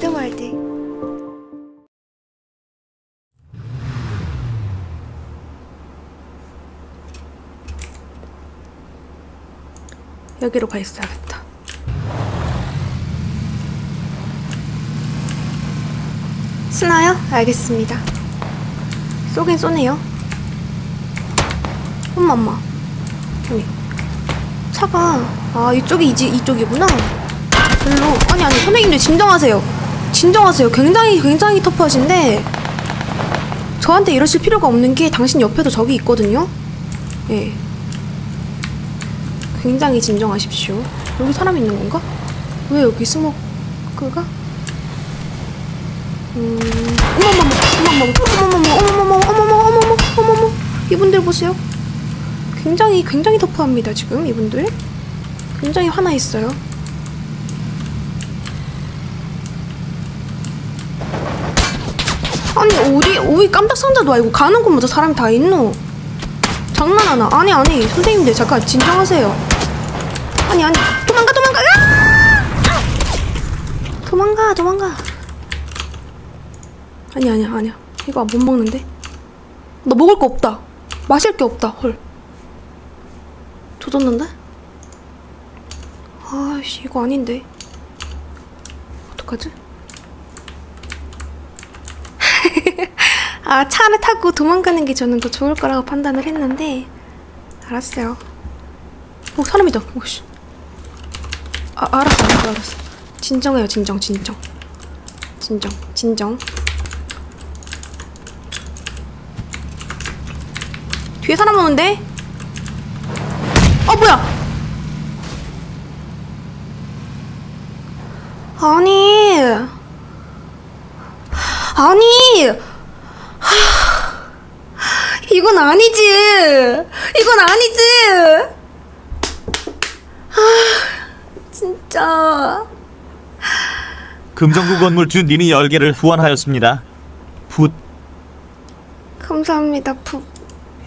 보드월드 여기로 가 있어야겠다. 쓰나요? 알겠습니다. 쏘긴 쏘네요. 엄마, 엄마. 여기. 차가, 아, 이쪽이 이지, 이쪽이구나. 별로. 아니, 아니, 선생님들 진정하세요. 진정하세요. 굉장히, 굉장히 터프하신데, 저한테 이러실 필요가 없는 게 당신 옆에도 적이 있거든요? 예. 굉장히 진정하십시오. 여기 사람 있는 건가? 왜 여기 스모크가? 음, 어머머머, 어머머머, 어머머머, 어머머머, 어머머머, 어머머머, 어머머, 이분들 보세요. 굉장히, 굉장히 터프합니다, 지금, 이분들. 굉장히 화나 있어요. 아니, 어디, 어디 깜짝 상자도 아니고 가는 곳마다 사람이 다 있노? 장난하나? 아니, 아니, 선생님들, 잠깐, 진정하세요. 아니, 아니, 도망가, 도망가, 아! 도망가, 도망가. 아니 아니야 아니야 이거 못 먹는데 나 먹을 거 없다 마실 게 없다 헐 조졌는데? 아씨 이거 아닌데 어떡하지? 아 차를 타고 도망가는 게 저는 더 좋을 거라고 판단을 했는데 알았어요. 어 사람이다. 오씨. 아 알았어. 알았어 알았어. 진정해요 진정 진정. 진정 진정. 뒤에 사람 오는데? 어 뭐야? 아니. 아니. 하, 이건 아니지 이건 아니지 아 진짜 금정구 건물 주 니니 10개를 후원하였습니다. 붓 감사합니다 부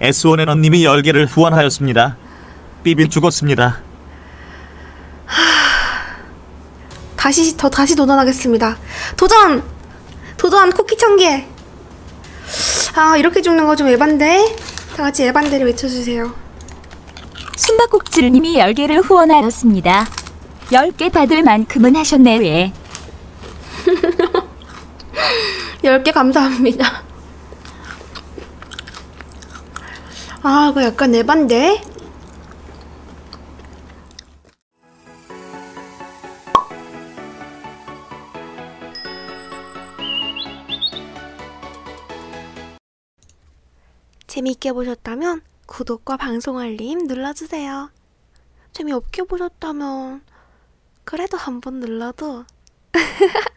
S1의 언님이 10개를 후원하였습니다. 삐빌 죽었습니다. 다시 더 다시 도전하겠습니다. 도전! 도전 쿠키 천 개. 아 이렇게 죽는 거 좀 에반데. 다 같이 에반데를 외쳐주세요. 숨바꼭질님이 10개를 후원하였습니다. 10개 받을 만큼은 하셨네 왜? 10개 감사합니다. 아 이거 약간 에반데. 재미있게 보셨다면 구독과 방송 알림 눌러주세요. 재미없게 보셨다면 그래도 한번 눌러도